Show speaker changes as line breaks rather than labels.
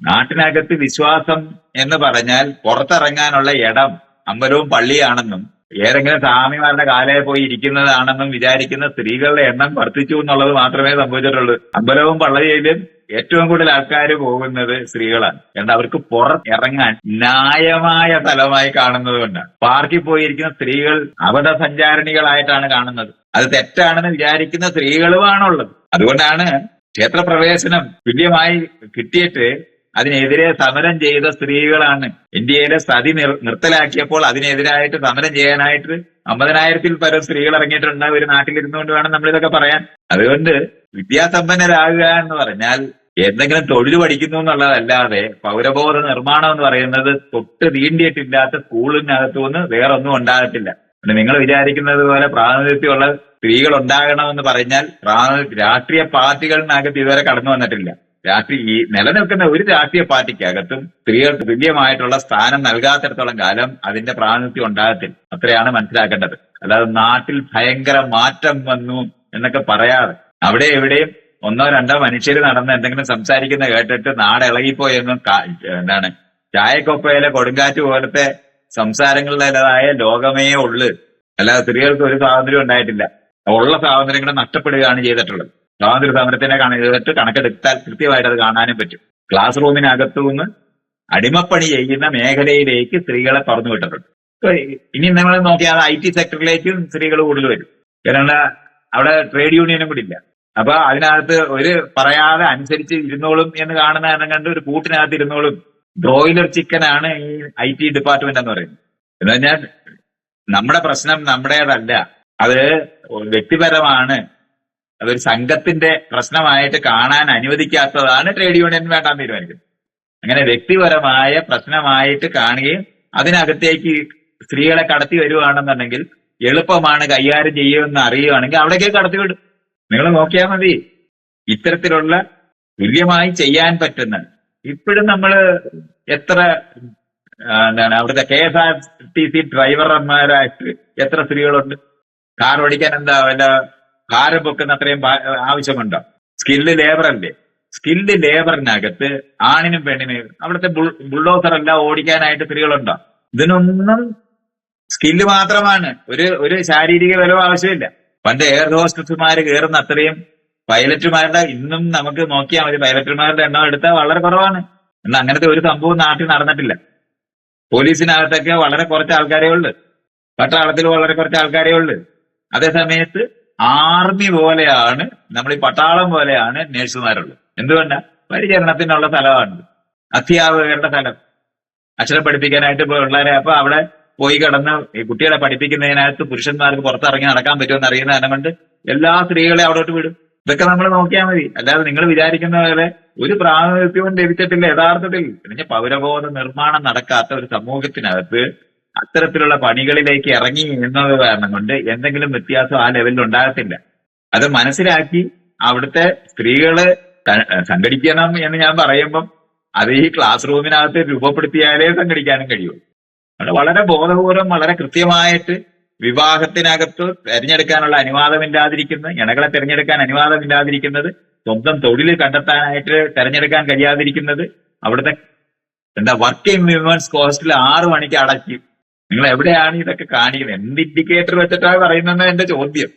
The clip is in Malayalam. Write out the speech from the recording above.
നാട്ടിനകത്ത് വിശ്വാസം എന്ന് പറഞ്ഞാൽ പുറത്തിറങ്ങാനുള്ള ഇടം അമ്പലവും പള്ളിയാണെന്നും ഏതെങ്കിലും സ്വാമിമാരുടെ കാലയെ പോയി ഇരിക്കുന്നതാണെന്നും വിചാരിക്കുന്ന സ്ത്രീകളുടെ എണ്ണം വർദ്ധിച്ചു എന്നുള്ളത് മാത്രമേ സംഭവിച്ചിട്ടുള്ളൂ. അമ്പലവും പള്ളിയിലും ഏറ്റവും കൂടുതൽ ആൾക്കാർ പോകുന്നത് സ്ത്രീകളാണ്. കാരണം അവർക്ക് പുറത്തിറങ്ങാൻ ന്യായമായ സ്ഥലമായി കാണുന്നത് കൊണ്ടാണ്. പാർക്കിൽ പോയിരിക്കുന്ന സ്ത്രീകൾ അവധ സഞ്ചാരിണികളായിട്ടാണ് കാണുന്നത്. അത് തെറ്റാണെന്ന് വിചാരിക്കുന്ന സ്ത്രീകളുമാണുള്ളത്. അതുകൊണ്ടാണ് ക്ഷേത്രപ്രവേശനം തുല്യമായി കിട്ടിയിട്ട് അതിനെതിരെ സമരം ചെയ്ത സ്ത്രീകളാണ്. ഇന്ത്യയിലെ സതി നിർത്തലാക്കിയപ്പോൾ അതിനെതിരായിട്ട് സമരം ചെയ്യാനായിട്ട് അമ്പതിനായിരത്തിൽ പരം സ്ത്രീകൾ ഇറങ്ങിയിട്ടുണ്ട് ഒരു നാട്ടിലിരുന്നുകൊണ്ട് വേണം നമ്മൾ ഇതൊക്കെ പറയാൻ. അതുകൊണ്ട് വിദ്യാസമ്പന്നരാകുക എന്ന് പറഞ്ഞാൽ എന്തെങ്കിലും തൊഴിൽ പഠിക്കുന്നു എന്നുള്ളതല്ലാതെ പൗരബോധ നിർമ്മാണം എന്ന് പറയുന്നത് തൊട്ട് തീണ്ടിയിട്ടില്ലാത്ത സ്കൂളിനകത്തു നിന്ന് വേറൊന്നും ഉണ്ടാകത്തില്ല. നിങ്ങൾ വിചാരിക്കുന്നത് പോലെ പ്രാതിനിധ്യമുള്ള സ്ത്രീകൾ ഉണ്ടാകണമെന്ന് പറഞ്ഞാൽ രാഷ്ട്രീയ പാർട്ടികളിനകത്ത് ഇതുവരെ കടന്നു വന്നിട്ടില്ല. രാഷ്ട്രീയ ഈ നിലനിൽക്കുന്ന ഒരു രാഷ്ട്രീയ പാർട്ടിക്കകത്തും സ്ത്രീകൾക്ക് തുല്യമായിട്ടുള്ള സ്ഥാനം നൽകാത്തിടത്തോളം കാലം അതിന്റെ പ്രാതിനിധ്യം ഉണ്ടാകത്തില്ല. അത്രയാണ് മനസ്സിലാക്കേണ്ടത്. അല്ലാതെ നാട്ടിൽ ഭയങ്കര മാറ്റം വന്നു എന്നൊക്കെ പറയാതെ അവിടെ എവിടെയും ഒന്നോ രണ്ടോ മനുഷ്യർ നടന്ന് എന്തെങ്കിലും സംസാരിക്കുന്ന കേട്ടിട്ട് നാട് ഇളകിപ്പോയെന്നും എന്താണ് ചായക്കൊപ്പയിലെ കൊടുങ്കാറ്റ് പോലത്തെ സംസാരങ്ങളിലേതായ ലോകമേ ഉള്ളു. അല്ലാതെ സ്ത്രീകൾക്ക് ഒരു സ്വാതന്ത്ര്യം ഉണ്ടായിട്ടില്ല. ഉള്ള സ്വാതന്ത്ര്യങ്ങളെ നഷ്ടപ്പെടുകയാണ് ചെയ്തിട്ടുള്ളത്. സ്വാതന്ത്ര്യ സമരത്തിനെ കണക്കിട്ട് കണക്കെടുത്താൽ കൃത്യമായിട്ട് അത് കാണാനും പറ്റും. ക്ലാസ് റൂമിനകത്തു നിന്ന് അടിമപ്പണി ചെയ്യുന്ന മേഖലയിലേക്ക് സ്ത്രീകളെ തുറന്നു വിട്ടിട്ടുണ്ട് ഇനി നമ്മൾ നോക്കിയാൽ ഐ ടി സെക്ടറിലേക്കും സ്ത്രീകൾ കൂടുതൽ വരും. കാരണം അവിടെ ട്രേഡ് യൂണിയനും കൂടി ഇല്ല. അപ്പൊ അതിനകത്ത് ഒരു പറയാതെ അനുസരിച്ച് ഇരുന്നോളും എന്ന് കാണുന്ന കാരണം കണ്ട് ഒരു കൂട്ടിനകത്ത് ഇരുന്നോളും. ബ്രോയിലർ ചിക്കനാണ് ഈ ഐ ടി ഡിപ്പാർട്ട്മെന്റ് എന്ന് പറയുന്നത്. എന്ന് പറഞ്ഞാൽ നമ്മുടെ പ്രശ്നം നമ്മുടേതല്ല. അത് വ്യക്തിപരമാണ്. അതൊരു സംഘത്തിന്റെ പ്രശ്നമായിട്ട് കാണാൻ അനുവദിക്കാത്തതാണ് ട്രേഡ് യൂണിയൻ വേണ്ടാന്ന് തീരുമാനിക്കുന്നത്. അങ്ങനെ വ്യക്തിപരമായ പ്രശ്നമായിട്ട് കാണുകയും അതിനകത്തേക്ക് സ്ത്രീകളെ കടത്തി വരുവാണെന്നുണ്ടെങ്കിൽ എളുപ്പമാണ് കൈകാര്യം ചെയ്യുമെന്ന് അറിയുകയാണെങ്കിൽ അവിടേക്ക് കടത്തി വിടും. നിങ്ങൾ നോക്കിയാൽ മതി. ഇത്തരത്തിലുള്ള തുല്യമായി ചെയ്യാൻ പറ്റുന്ന ഇപ്പോഴും നമ്മൾ എത്ര എന്താണ് അവിടുത്തെ K S R T C ഡ്രൈവർമാരായിട്ട് എത്ര സ്ത്രീകളുണ്ട്? കാർ ഓടിക്കാൻ എന്താ വല്ല കാറ് പൊക്കുന്ന അത്രയും ആവശ്യമുണ്ടോ? സ്കില്ല് ലേബർ അല്ലേ? സ്കില്ല് ലേബറിനകത്ത് ആണിനും പെണ്ണിനും അവിടുത്തെ ബുൾഡോസർ എല്ലാം ഓടിക്കാനായിട്ട് സ്ത്രീകളുണ്ടോ? ഇതിനൊന്നും സ്കില്ല് മാത്രമാണ്. ഒരു ഒരു ശാരീരിക ബലവും ആവശ്യമില്ല. പണ്ട് എയർ ഹോസ്റ്റസുമാർ കയറുന്ന അത്രയും പൈലറ്റുമാരുടെ ഇന്നും നമുക്ക് നോക്കിയാൽ മതി. പൈലറ്റുമാരുടെ എണ്ണം എടുത്താൽ വളരെ കുറവാണ്. എന്നാൽ അങ്ങനത്തെ ഒരു സംഭവം നാട്ടിൽ നടന്നിട്ടില്ല. പോലീസിനകത്തൊക്കെ വളരെ കുറച്ച് ആൾക്കാരേ ഉള്ളു. പട്ടാളത്തിൽ വളരെ കുറച്ച് ആൾക്കാരേ ഉള്ളു. അതേ സമയത്ത് ആർമി പോലെയാണ് നമ്മൾ ഈ പട്ടാളം പോലെയാണ് നേഴ്സുമാരുള്ളത്. എന്തുകൊണ്ടാ? പരിചരണത്തിനുള്ള സ്ഥലമാണ്. അധ്യാപകരുടെ സ്ഥലം. അക്ഷരം പഠിപ്പിക്കാനായിട്ട് പിള്ളേരെ അപ്പൊ അവിടെ പോയി കിടന്ന് കുട്ടികളെ പഠിപ്പിക്കുന്നതിനകത്ത് പുരുഷന്മാർക്ക് പുറത്തിറങ്ങി നടക്കാൻ പറ്റുമെന്ന് അറിയുന്ന കാരണം കൊണ്ട് എല്ലാ സ്ത്രീകളെ അവിടോട്ട് വിടും. ഇതൊക്കെ നമ്മൾ നോക്കിയാൽ മതി. അല്ലാതെ നിങ്ങൾ വിചാരിക്കുന്ന പോലെ ഒരു പ്രാതിനിധ്യവും ലഭിച്ചിട്ടില്ല യഥാർത്ഥത്തിൽ. പിന്നെ പൗരബോധ നിർമ്മാണം നടക്കാത്ത ഒരു സമൂഹത്തിനകത്ത് അത്തരത്തിലുള്ള പണികളിലേക്ക് ഇറങ്ങി എന്നത് കാരണം കൊണ്ട് എന്തെങ്കിലും വ്യത്യാസം ആ ലെവലിൽ ഉണ്ടാകത്തില്ല. അത് മനസ്സിലാക്കി അവിടുത്തെ സ്ത്രീകൾ സംഘടിക്കണം എന്ന് ഞാൻ പറയുമ്പം അത് ഈ ക്ലാസ് റൂമിനകത്ത് രൂപപ്പെടുത്തിയാലേ സംഘടിക്കാനും കഴിയുള്ളൂ അത് വളരെ ബോധപൂർവം വളരെ കൃത്യമായിട്ട് വിവാഹത്തിനകത്ത് തെരഞ്ഞെടുക്കാനുള്ള അനുവാദമില്ലാതിരിക്കുന്നത് ഇണകളെ തിരഞ്ഞെടുക്കാൻ അനുവാദമില്ലാതിരിക്കുന്നത് സ്വന്തം തൊഴിൽ കണ്ടെത്താനായിട്ട് തെരഞ്ഞെടുക്കാൻ കഴിയാതിരിക്കുന്നത് അവിടുത്തെ എന്താ വർക്കിംഗ് വിമൻസ് കോസ്റ്റിൽ ആറ് മണിക്ക് അടയ്ക്കും നിങ്ങൾ എവിടെയാണ് ഇതൊക്കെ കാണിക്കുന്നത്? എന്ത് ഇൻഡിക്കേറ്റർ വെച്ചിട്ടാണ് പറയുന്നത് എന്റെ ചോദ്യം?